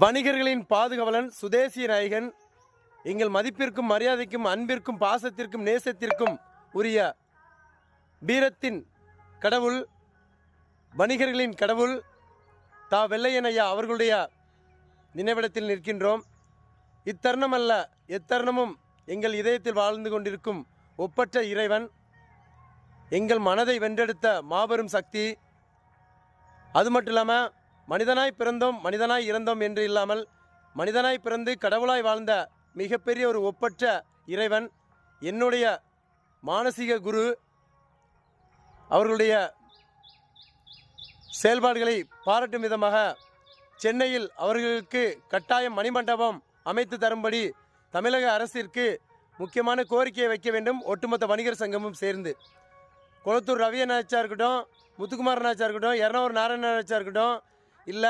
வணிகர்களின் பாதுகாவலன் சுதேசி நாயகன் எங்கள் மதிப்பிற்கும் மரியாதைக்கும் அன்பிற்கும் பாசத்திற்கும் நேசத்திற்கும் உரிய வீரத்தின் கடவுள் வணிகர்களின் கடவுள் தா. வெள்ளையனையா அவர்களுடைய நினைவிடத்தில் நிற்கின்றோம். இத்தருணம் அல்ல எத்தருணமும் எங்கள் இதயத்தில் வாழ்ந்து கொண்டிருக்கும் ஒப்பற்ற இறைவன் எங்கள் மனதை வென்றெடுத்த மாபெரும் சக்தி. அது மட்டும் இல்லாமல் மனிதனாய் பிறந்தோம் மனிதனாய் இறந்தோம் என்று இல்லாமல் மனிதனாய் பிறந்து கடவுளாய் வாழ்ந்த மிகப்பெரிய ஒரு ஒப்பற்ற இறைவன் என்னுடைய மானசீக குரு அவர்களுடைய செயல்பாடுகளை பாராட்டும் விதமாக சென்னையில் அவர்களுக்கு கட்டாயம் மணிமண்டபம் அமைத்து தரும்படி தமிழக அரசிற்கு முக்கியமான கோரிக்கையை வைக்க வேண்டும். ஒட்டுமொத்த வணிகர் சங்கமும் சேர்ந்து. குளத்தூர் ரவியநாச்சா இருக்கட்டும் முத்துக்குமார் அண்ணாச்சா இருக்கட்டும் எர்ணாவூர் நாராயண அண்ணாச்சா இருக்கட்டும் ಇಲ್ಲ